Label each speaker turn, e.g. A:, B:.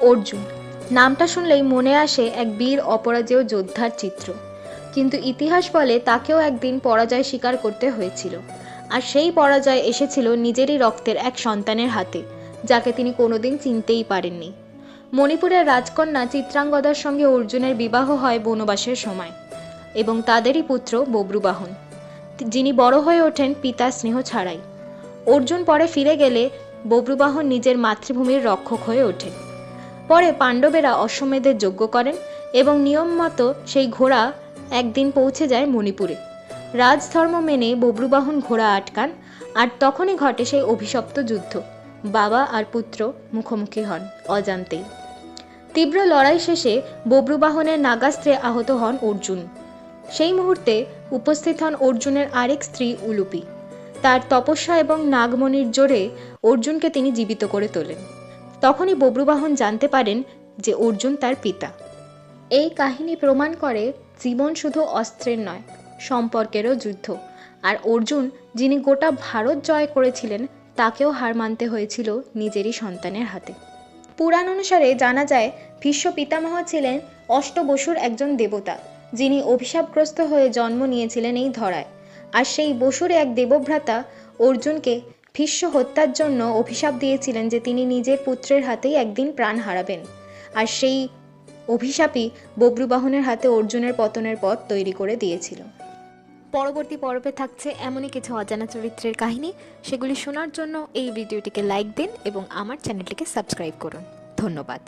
A: অর্জুন। নামটা শুনলেই মনে আসে এক বীর অপরাজেয় যোদ্ধার চিত্র। কিন্তু ইতিহাস বলে তাকেও একদিন পরাজয় স্বীকার করতে হয়েছিল। আর সেই পরাজয় এসেছিল নিজেরই রক্তের এক সন্তানের হাতে, যাকে তিনি কোনোদিন চিনতেই পারেননি। মণিপুরের রাজকন্যা চিত্রাঙ্গদার সঙ্গে অর্জুনের বিবাহ হয় বনবাসের সময় এবং তাদেরই পুত্র বব্রুবাহন। যিনি বড় হয়ে ওঠেন পিতার স্নেহ ছাড়াই। অর্জুন পরে ফিরে গেলে বব্রুবাহন নিজের মাতৃভূমির রক্ষক হয়ে ওঠে পরে পাণ্ডবেরা অশ্বমেধের যজ্ঞ করেন এবং নিয়ম মতো সেই ঘোড়া একদিন পৌঁছে যায় মণিপুরে। রাজধর্ম মেনে বব্রুবাহন ঘোড়া আটকান, আর তখনই ঘটে সেই অভিশপ্ত যুদ্ধ। বাবা আর পুত্র মুখোমুখি হন অজান্তেই। তীব্র লড়াই শেষে বব্রুবাহনের নাগাস্ত্রে আহত হন অর্জুন। সেই মুহূর্তে উপস্থিত হন অর্জুনের আরেক স্ত্রী উলুপি। তার তপস্যা এবং নাগমণির জোরে অর্জুনকে তিনি জীবিত করে তোলেন। তখনই বব্রুবাহন জানতে পারেন যে অর্জুন তার পিতা। এই কাহিনী প্রমাণ করে জীবন শুধু অস্ত্রের নয়, সম্পর্কেরও যুদ্ধ। আর অর্জুন, যিনি গোটা ভারত জয় করেছিলেন, তাকেও হার মানতে হয়েছিল নিজেরই সন্তানের হাতে। পুরাণ অনুসারে জানা যায়, ভীষ্ম পিতামহ ছিলেন অষ্টবসুর একজন দেবতা, যিনি অভিশাপগ্রস্ত হয়ে জন্ম নিয়েছিলেন এই ধরায়। আর সেই বসুর এক দেবভ্রাতা অর্জুনকে ভীষ্ম হত্যার জন্য অভিশাপ দিয়েছিলেন যে তিনি নিজের পুত্রের হাতেই একদিন প্রাণ হারাবেন। আর সেই অভিশাপই বব্রুবাহনের হাতে অর্জুনের পতনের পথ তৈরি করে দিয়েছিল। পরবর্তী পর্বে থাকছে এমনই কিছু অজানা চরিত্রের কাহিনী। সেগুলি শোনার জন্য এই ভিডিওটিকে লাইক দিন এবং আমার চ্যানেলটিকে সাবস্ক্রাইব করুন। ধন্যবাদ।